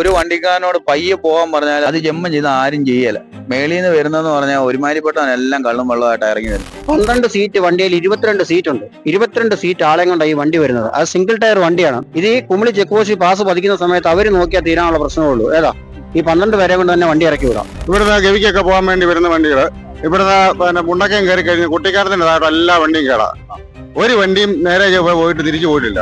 ഒരു വണ്ടിക്കാരനോട് പയ്യെ പോകാൻ പറഞ്ഞാൽ അത് ജമ്മം ചെയ്ത് ആരും ചെയ്യല. മേളിൽ നിന്ന് വരുന്നെന്ന് പറഞ്ഞാൽ ഒരുമാതിരിപ്പെട്ടവൻ എല്ലാം കള്ളും വെള്ളമായിട്ട് ഇറങ്ങി വരും പന്ത്രണ്ട് സീറ്റ് വണ്ടിയിൽ ഇരുപത്തിരണ്ട് സീറ്റ് ഉണ്ട് ഇരുപത്തിരണ്ട് സീറ്റ് ആളെ കൊണ്ടാണ് ഈ വണ്ടി വരുന്നത്. അത് സിംഗിൾ ടയർ വണ്ടിയാണ്. ഇത് ഈ കുമിളി ചെക്ക് പോസ്റ്റ് പാസ് പതിക്കുന്ന സമയത്ത് അവർ നോക്കിയാൽ തീരാനുള്ള പ്രശ്നമുള്ളൂ. ഏതാ? ഈ പന്ത്രണ്ട് പേരെ കൊണ്ട് തന്നെ വണ്ടി ഇറക്കി വിടാം. ഇവിടുന്ന് ഗവിക്കൊക്കെ പോകാൻ വേണ്ടി വരുന്ന വണ്ടികൾ ഇവിടുന്ന് പിന്നെ മുണ്ടക്കയം കയറി കഴിഞ്ഞ് കുട്ടിക്കാരത്തിന്റെതായിട്ട് എല്ലാ വണ്ടിയും കേടാ ഒരു വണ്ടിയും നേരെ പോയിട്ട് തിരിച്ചു പോയിട്ടില്ല.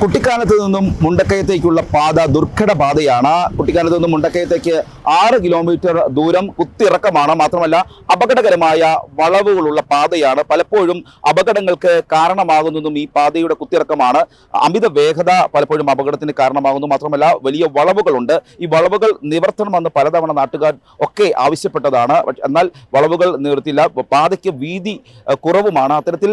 കുട്ടിക്കാനത്ത് നിന്നും മുണ്ടക്കയത്തേക്കുള്ള പാത ദുർഘട പാതയാണ്. കുട്ടിക്കാനത്ത് നിന്നും മുണ്ടക്കയത്തേക്ക് ആറ് കിലോമീറ്റർ ദൂരം കുത്തിറക്കമാണ്. മാത്രമല്ല അപകടകരമായ വളവുകളുള്ള പാതയാണ്. പലപ്പോഴും അപകടങ്ങൾക്ക് കാരണമാകുന്നതും ഈ പാതയുടെ കുത്തിറക്കമാണ്. അമിത വേഗത പലപ്പോഴും അപകടത്തിന് കാരണമാകുന്നു. മാത്രമല്ല വലിയ വളവുകളുണ്ട്. ഈ വളവുകൾ നിവർത്തണമെന്ന് പലതവണ നാട്ടുകാർ ഒക്കെ ആവശ്യപ്പെട്ടതാണ്. എന്നാൽ വളവുകൾ നിവർത്തില്ല പാതയ്ക്ക് വീതി കുറവുമാണ്. അത്തരത്തിൽ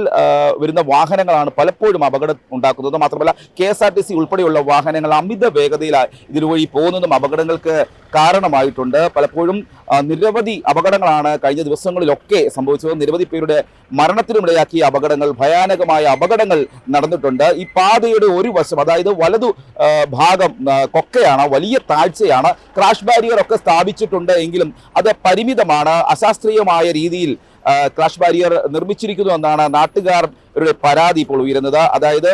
വരുന്ന വാഹനങ്ങളാണ് പലപ്പോഴും അപകടം ഉണ്ടാക്കുന്നത്. മാത്രമല്ല K S R T C ഉൾപ്പെടെയുള്ള വാഹനങ്ങൾ അമിത വേഗതയിൽ ഇതിനുവഴി പോകുന്നതും അപകടങ്ങൾക്ക് കാരണമായിട്ടുണ്ട്. പലപ്പോഴും നിരവധി അപകടങ്ങളാണ് കഴിഞ്ഞ ദിവസങ്ങളിലൊക്കെ സംഭവിച്ചത്. നിരവധി പേരുടെ മരണത്തിനുമിടയാക്കിയ അപകടങ്ങൾ ഭയാനകമായ അപകടങ്ങൾ നടന്നിട്ടുണ്ട്. ഈ പാതയുടെ ഒരു വശം അതായത് വലതു ഭാഗം കൊക്കയാണ് വലിയ താഴ്ചയാണ് ക്രാഷ് ബാരിയർ ഒക്കെ സ്ഥാപിച്ചിട്ടുണ്ട് എങ്കിലും അത് പരിമിതമാണ്. അശാസ്ത്രീയമായ രീതിയിൽ ക്രാഷ് ബാരിയർ നിർമ്മിച്ചിരിക്കുന്നു എന്നാണ് നാട്ടുകാരുടെ പരാതി ഇപ്പോൾ ഉയരുന്നത്. അതായത്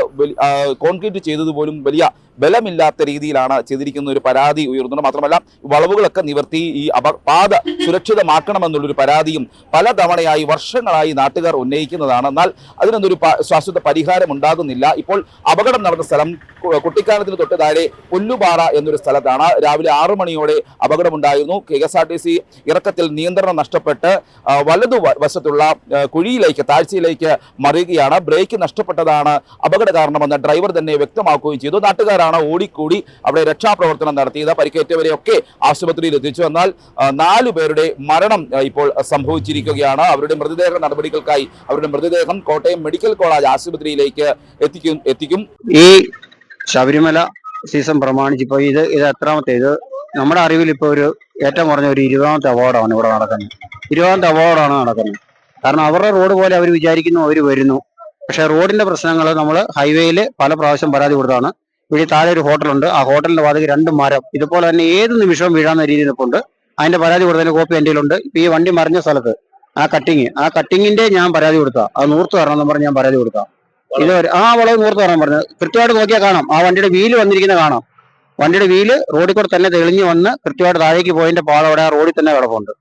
കോൺക്രീറ്റ് ചെയ്തത് പോലും വലിയ ബലമില്ലാത്ത രീതിയിലാണ് ചെയ്തിരിക്കുന്ന ഒരു പരാതി ഉയർന്നുണ്ട് മാത്രമല്ല വളവുകളൊക്കെ നിവർത്തി ഈ പാത സുരക്ഷിതമാക്കണമെന്നുള്ളൊരു പരാതിയും പലതവണയായി വർഷങ്ങളായി നാട്ടുകാർ ഉന്നയിക്കുന്നതാണ്. എന്നാൽ അതിനൊന്നൊരു ശാശ്വത പരിഹാരം ഉണ്ടാകുന്നില്ല ഇപ്പോൾ അപകടം നടന്ന സ്ഥലം കുട്ടിക്കാലത്തിന് തൊട്ട് താഴെ പുല്ലുപാറ എന്നൊരു സ്ഥലത്താണ്. രാവിലെ ആറു മണിയോടെ അപകടമുണ്ടായിരുന്നു. K S R T C ഇറക്കത്തിൽ നിയന്ത്രണം നഷ്ടപ്പെട്ട് വലതു വശത്തുള്ള കുഴിയിലേക്ക് താഴ്ചയിലേക്ക് മറിയുകയാണ് ബ്രേക്ക് നഷ്ടപ്പെട്ടതാണ് അപകട കാരണമെന്ന് ഡ്രൈവർ തന്നെ വ്യക്തമാക്കുകയും ചെയ്തു. നാട്ടുകാരാണ് ഓടിക്കൂടി അവിടെ രക്ഷാപ്രവർത്തനം നടത്തിയത് പരിക്കേറ്റവരെയൊക്കെ ആശുപത്രിയിൽ എത്തിച്ചു. എന്നാൽ നാലു പേരുടെ മരണം ഇപ്പോൾ സംഭവിച്ചിരിക്കുകയാണ്. അവരുടെ മൃതദേഹ നടപടികൾക്കായി അവരുടെ മൃതദേഹം കോട്ടയം മെഡിക്കൽ കോളേജ് ആശുപത്രിയിലേക്ക് എത്തിക്കും എത്തിക്കും. ഈ ശബരിമല സീസൺ പ്രമാണിച്ച് ഇപ്പൊ ഇത് ഇത് എത്രാമത്തെ? ഇത് നമ്മുടെ അറിവിൽ ഇപ്പൊ ഒരു ഏറ്റവും കുറഞ്ഞ ഒരു ഇരുപതാമത്തെ അവാർഡാണ് ഇവിടെ നടക്കുന്നത്. ഇരുപതാമത്തെ അവാർഡാണ് നടക്കുന്നത്. കാരണം അവരുടെ റോഡ് പോലെ അവർ വിചാരിക്കുന്നു അവർ വരുന്നു. പക്ഷെ റോഡിന്റെ പ്രശ്നങ്ങൾ നമ്മൾ ഹൈവേയിൽ പല പ്രാവശ്യം പരാതി കൊടുത്താണ് ഇവിടെ താഴെ ഒരു ഹോട്ടലുണ്ട്. ആ ഹോട്ടലിന്റെ വാതിൽ രണ്ട് മരം ഇതുപോലെ തന്നെ ഏത് നിമിഷവും വീഴാവുന്ന രീതിയിൽ നിൽപ്പുണ്ട്. അതിന്റെ പരാതി കൊടുത്തതിന്റെ കോപ്പി എന്റെ ഇപ്പൊ ഈ വണ്ടി മറിഞ്ഞ സ്ഥലത്ത് ആ കട്ടിങ് ആ കട്ടിങ്ങിന്റെ ഞാൻ പരാതി കൊടുത്താ. അത് നൂർത്ത് തരണം എന്ന് പറഞ്ഞ് ഞാൻ പരാതി കൊടുത്താ. ഇത് ആ വളവ് നൂർത്ത് തരണം പറഞ്ഞു. കൃത്യമായിട്ട് നോക്കിയാൽ കാണാം. ആ വണ്ടിയുടെ വീൽ വന്നിരിക്കുന്ന കാണാം. വണ്ടിയുടെ വീൽ റോഡിൽ കൂടെ തന്നെ തെളിഞ്ഞു വന്ന് കൃത്യമായിട്ട് താഴേക്ക് പോയതിന്റെ പാത അവിടെ ആ റോഡിൽ തന്നെ കിടപ്പുണ്ട്.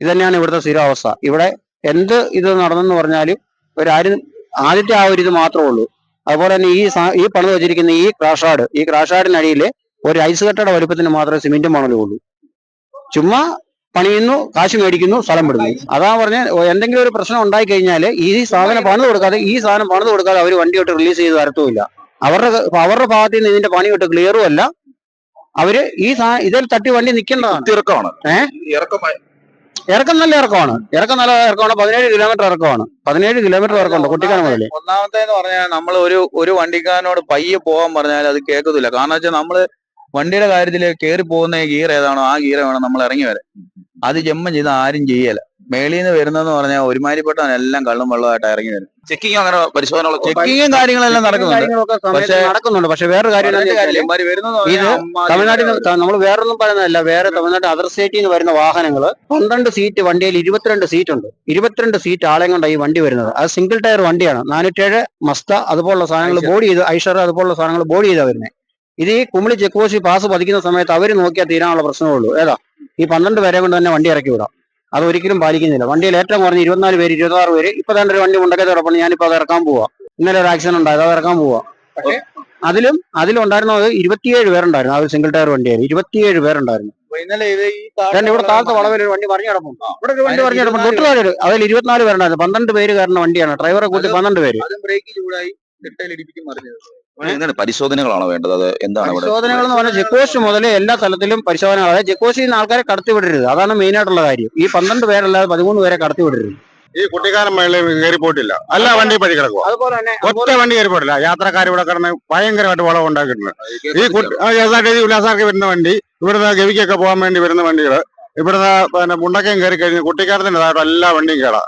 ഇത് തന്നെയാണ് ഇവിടുത്തെ സ്ഥിരാവസ്ഥ. ഇവിടെ എന്ത് ഇത് നടന്നെന്ന് പറഞ്ഞാലും ഒരാരും ആദ്യത്തെ ആ ഒരു ഇത് മാത്രമേ ഉള്ളൂ. അതുപോലെ തന്നെ ഈ ഈ പണിത് വെച്ചിരിക്കുന്ന ഈ ക്രാഷാഡ് ഈ ക്രാഷാടിനടിയിൽ ഒരു ഐസ് കട്ടയുടെ വലുപ്പത്തിന് മാത്രമേ സിമെന്റും മണലും ഉള്ളൂ. ചുമ്മാ പണിയുന്നു കാശ് മേടിക്കുന്നു സ്ഥലം വിടുന്നു. അതാ പറഞ്ഞ എന്തെങ്കിലും ഒരു പ്രശ്നം ഉണ്ടായി കഴിഞ്ഞാൽ ഈ സാധനം പണിത് കൊടുക്കാതെ ഈ സാധനം പണിത് കൊടുക്കാതെ അവർ വണ്ടിയോട്ട് റിലീസ് ചെയ്ത് തരത്തുമില്ല. അവരുടെ അവരുടെ ഭാഗത്ത് നിന്ന് ഇതിന്റെ പണി പണിയോട്ട് ക്ലിയറും അല്ല. അവർ ഈ ഇതിൽ തട്ടി വണ്ടി നിൽക്കേണ്ടതാണ് ഇറക്കമാണ് ഏ? ഇറക്കം നല്ല ഇറക്കമാണ്. ഇറക്കം നല്ല ഇറക്കമാണ്. പതിനേഴ് കിലോമീറ്റർ ഇറക്കമാണ്. പതിനേഴ് കിലോമീറ്റർ ഇറക്കമുണ്ട് കുട്ടിക്കാനം മുതൽ ഒന്നാമത്തെ എന്ന് പറഞ്ഞാൽ നമ്മൾ ഒരു ഒരു വണ്ടിക്കാരനോട് പയ്യെ പോകാൻ പറഞ്ഞാൽ അത് കേൾക്കത്തില്ല. കാരണം വെച്ചാൽ നമ്മൾ വണ്ടിയുടെ കാര്യത്തിൽ കയറി പോകുന്ന ഗിയർ ഏതാണോ ആ ഗിയർ വേണം നമ്മൾ ഇറങ്ങി വരാൻ. അത് ജമ്മം ചെയ്ത് ആരും ചെയ്യല. മേളിൽ നിന്ന് വരുന്നതെന്ന് പറഞ്ഞാൽ ഒരുമാതിരിപ്പെട്ടവൻ എല്ലാം കള്ളും വെള്ളമായിട്ട് ഇറങ്ങി വരും. ചെക്കിങ് അങ്ങനെ പരിശോധന ചെക്കിങ്ങും കാര്യങ്ങളെല്ലാം നടക്കുന്നുണ്ട്. പക്ഷെ നടക്കുന്നുണ്ട്. പക്ഷെ വേറൊരു കാര്യം ഇത് തമിഴ്നാട്ടിൽ നമ്മൾ വേറൊന്നും പറയുന്നതല്ല. വേറെ തമിഴ്നാട്ടിൽ അതർ സ്റ്റേറ്റിൽ നിന്ന് വരുന്ന വാഹനങ്ങൾ പന്ത്രണ്ട് സീറ്റ് വണ്ടിയിൽ ഇരുപത്തിരണ്ട് സീറ്റ് ഉണ്ട്. ഇരുപത്തിരണ്ട് സീറ്റ് ആളെയും കൊണ്ടാണ് ഈ വണ്ടി വരുന്നത്. അത് സിംഗിൾ ടയർ വണ്ടിയാണ്. നാനൂറ്റേഴ് മസ്ത അതുപോലുള്ള സാധനങ്ങൾ ബോഡി ചെയ്ത് ഐഷർ അതുപോലുള്ള സാധനങ്ങൾ ബോഡി ചെയ്താ വരുന്നത് ഇത് ഈ കുമിളി ചെക്ക് പോസ്റ്റ് പാസ് പതിക്കുന്ന സമയത്ത് അവർ നോക്കിയാൽ തീരാനുള്ള പ്രശ്നമുള്ളൂ ഏതാ? ഈ പന്ത്രണ്ട് പേരെ കൊണ്ട് തന്നെ വണ്ടി ഇറക്കി വിടാം. അത് ഒരിക്കലും പാലിക്കുന്നില്ല. വണ്ടിയിൽ ഏറ്റവും കുറഞ്ഞ ഇരുപത്തിനാല് പേര് ഇരുപത്താറ് പേര് ഇപ്പൊ തന്നെ ഒരു വണ്ടി മുണ്ടക്കത്ത് കിടപ്പുണ്ട് ഞാനിപ്പോ അത് ഇറക്കാൻ പോവാ. ഇന്നലെ ഒരു ആക്സിഡന്റ് ഉണ്ടായത് അത് ഇറക്കാൻ പോവാ. അതിലും അതിലുണ്ടായിരുന്നത് ഇരുപത്തിയേഴ് പേരുണ്ടായിരുന്നു. ആ ഒരു സിംഗിൾ ടയർ വണ്ടിയായിരുന്നു ഇരുപത്തിയേഴ് പേരുണ്ടായിരുന്നു. ഞാൻ ഇവിടെ താഴത്തെ വളവിൽ ഒരു വണ്ടി പറഞ്ഞു കിടപ്പും ഇവിടെ ഒരു വണ്ടി പറഞ്ഞു കിടപ്പുണ്ട്. തൊട്ടുതാഴെ ഒരു- അതിൽ ഇരുപത്തിനാല് പേരുണ്ടായിരുന്നു. പന്ത്രണ്ട് പേര് കാരണം വണ്ടിയാണ്. ഡ്രൈവറെ കൂട്ടി പന്ത്രണ്ട് പേര്. ബ്രേക്ക് ചൂടായി എന്താണ് പരിശോധനകളാണോ വേണ്ടത്? അത് എന്താണ് പരിശോധനകൾ എന്ന് പറഞ്ഞാൽ ചെക്ക് പോസ്റ്റ് മുതൽ എല്ലാ സ്ഥലത്തിലും പരിശോധന അതായത് ചെക്ക് പോസ്റ്റിൽ നിന്ന് ആൾക്കാരെ കടത്തി വിടരുത്. അതാണ് മെയിൻ ആയിട്ടുള്ള കാര്യം. ഈ പന്ത്രണ്ട് പേരല്ലാതെ പതിമൂന്ന് പേരെ കടത്തി വിടരുത്. ഈ കുട്ടിക്കാരൻ മേളിൽ കയറി പോയിട്ടില്ല. എല്ലാ വണ്ടി കിടക്കുക അതുപോലെ തന്നെ ഒറ്റ വണ്ടി കയറി പോയിട്ടില്ല. യാത്രക്കാർ ഇവിടെ കിടന്ന് ഭയങ്കരമായിട്ട് വളം ഉണ്ടാക്കിയിട്ടുണ്ട്. ഈ കുട്ടി- ആ, K S R T C ഉല്ലാസാർക്ക് വരുന്ന വണ്ടി ഇവിടുന്ന് ഗവിക്കൊക്കെ പോകാൻ വേണ്ടി വരുന്ന വണ്ടികൾ ഇവിടുന്ന് പിന്നെ മുണ്ടക്കയം കയറി കഴിഞ്ഞ് കുട്ടിക്കാരത്തിന്റെതായിട്ട് എല്ലാ വണ്ടിയും കേടാ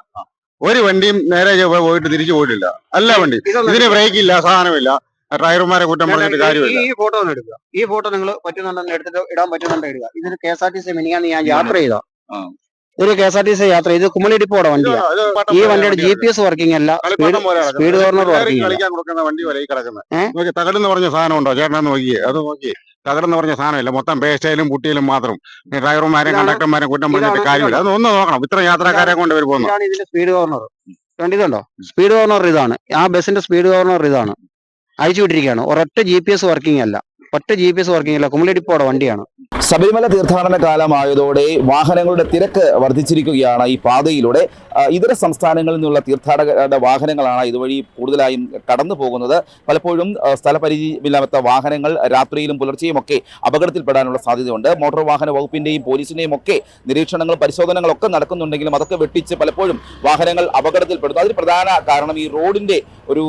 ഒരു വണ്ടിയും നേരെ പോയിട്ട് തിരിച്ചു പോയിട്ടില്ല. എല്ലാ വണ്ടി ഇതിന് ബ്രേക്ക് ഇല്ല സാധനമില്ല. ഡ്രൈവർമാരെ കുറ്റം പറഞ്ഞിട്ട് കാര്യമില്ല. ഈ ഫോട്ടോ ഒന്ന് എടുക്കുക. ഈ ഫോട്ടോ നിങ്ങൾ പറ്റുന്നുണ്ടെന്ന് എടുത്തിട്ട് ഇടാൻ പറ്റുന്നുണ്ടോ ഇടുക. ഇതിന് K S R T C മിനിയാണ് ഞാൻ യാത്ര ചെയ്ത. ഒരു K S R T C യാത്ര ചെയ്ത് കുമ്മളി ഡിപ്പോടെ വണ്ടിയാണ് ഈ വണ്ടിയുടെ ജി പി എസ് വർക്കിംഗ് അല്ല. സ്പീഡ് ഗവർണർ വർക്കിംഗ് തകടെന്ന് പറഞ്ഞ സാധനം ഉണ്ടോ ചേട്ടൻ നോക്കിയേ. അത് നോക്കി തകടെന്ന് പറഞ്ഞ സാധനമില്ല. മൊത്തം പേസ്റ്റയിലും പുട്ടിയിലും മാത്രം. ഡ്രൈവർമാരെയും കണ്ടക്ടർമാരും കുറ്റം പറഞ്ഞിട്ട് കാര്യമില്ല. അത് ഒന്ന് നോക്കണം. ഇത്ര യാത്രക്കാരെ കൊണ്ട് വരുമ്പോൾ സ്പീഡ് ഗവർണർ കണ്ടിതുണ്ടോ സ്പീഡ് ഗവർണർ ഇതാണ്. ആ ബസിന്റെ സ്പീഡ് ഗവർണർ ഇതാണ്. അയച്ചു വിട്ടിരിക്കുകയാണ്. ഒരൊറ്റ ജി പി എസ് വർക്കിംഗ് അല്ല. ഒറ്റ ജി പി എസ് വർക്കിംഗ് അല്ല. കുമ്മളി ഡിപ്പോടെ വണ്ടിയാണ്. ശബരിമല തീർത്ഥാടന കാലമായതോടെ വാഹനങ്ങളുടെ തിരക്ക് വർദ്ധിച്ചിരിക്കുകയാണ് ഈ പാതയിലൂടെ. ഇതര സംസ്ഥാനങ്ങളിൽ നിന്നുള്ള തീർത്ഥാടകരുടെ വാഹനങ്ങളാണ് ഇതുവഴി കൂടുതലായും കടന്നു പോകുന്നത്. പലപ്പോഴും സ്ഥലപരിചയമില്ലാത്ത വാഹനങ്ങൾ രാത്രിയിലും പുലർച്ചെയും ഒക്കെ അപകടത്തിൽപ്പെടാനുള്ള സാധ്യതയുണ്ട്. മോട്ടോർ വാഹന വകുപ്പിന്റെയും പോലീസിന്റെയും ഒക്കെ നിരീക്ഷണങ്ങളും പരിശോധനകളൊക്കെ നടക്കുന്നുണ്ടെങ്കിലും അതൊക്കെ വെട്ടിച്ച് പലപ്പോഴും വാഹനങ്ങൾ അപകടത്തിൽപ്പെടുന്നു. അതിന് പ്രധാന കാരണം ഈ റോഡിന്റെ ഒരു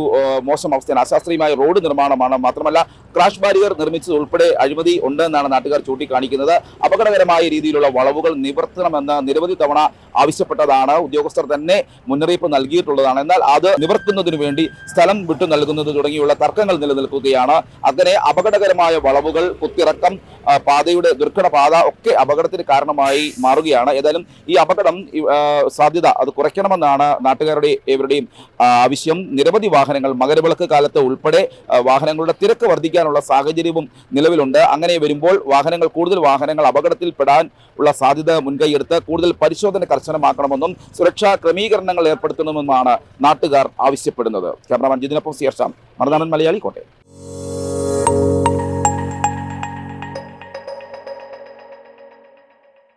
മോശം അവസ്ഥയാണ്. അശാസ്ത്രീയമായ റോഡ് നിർമ്മാണമാണ്. മാത്രമല്ല ക്രാഷ് ബാരിയർ നിർമ്മിച്ചത് ഉൾപ്പെടെ അഴിമതി ഉണ്ടെന്നാണ് നാട്ടുകാർ ചൂണ്ടിക്കാണിക്കുന്നത്. അപകടകരമായ രീതിയിലുള്ള വളവുകൾ നിവർത്തണമെന്ന് നിരവധി തവണ ആവശ്യപ്പെട്ടതാണ്. ഉദ്യോഗസ്ഥർ തന്നെ മുന്നറിയിപ്പ് നൽകിയിട്ടുള്ളതാണ്. എന്നാൽ അത് നിവർത്തുന്നതിന് വേണ്ടി സ്ഥലം വിട്ടു നൽകുന്നത് തുടങ്ങിയുള്ള തർക്കങ്ങൾ നിലനിൽക്കുകയാണ്. അങ്ങനെ അപകടകരമായ വളവുകൾ കുത്തിറക്കം പാതയുടെ ദുർഘട പാത ഒക്കെ അപകടത്തിന് കാരണമായി മാറുകയാണ്. ഏതായാലും ഈ അപകടം സാധ്യത അത് കുറയ്ക്കണമെന്നാണ് നാട്ടുകാരുടെ ഇവരുടെയും ആവശ്യം. നിരവധി വാഹനങ്ങൾ മകരവിളക്ക് കാലത്ത് ഉൾപ്പെടെ വാഹനങ്ങളുടെ തിരക്ക് വർദ്ധിക്കാനുള്ള സാഹചര്യവും നിലവിലുണ്ട്. അങ്ങനെ വരുമ്പോൾ വാഹനങ്ങൾ കൂടുതൽ വാഹനങ്ങൾ അപകടത്തിൽ പെടാൻ ഉള്ള സാധ്യത മുൻകൈയെടുത്ത് കൂടുതൽ പരിശോധന കർശനമാക്കണമെന്നും സുരക്ഷാ ക്രമീകരണങ്ങൾ ഏർപ്പെടുത്തണമെന്നുമാണ് നാട്ടുകാർ ആവശ്യപ്പെടുന്നത്. ക്യാമറമാൻ ജിതിനൊപ്പം സിയർഷാം മറുനാടൻ മലയാളി കോട്ടയം.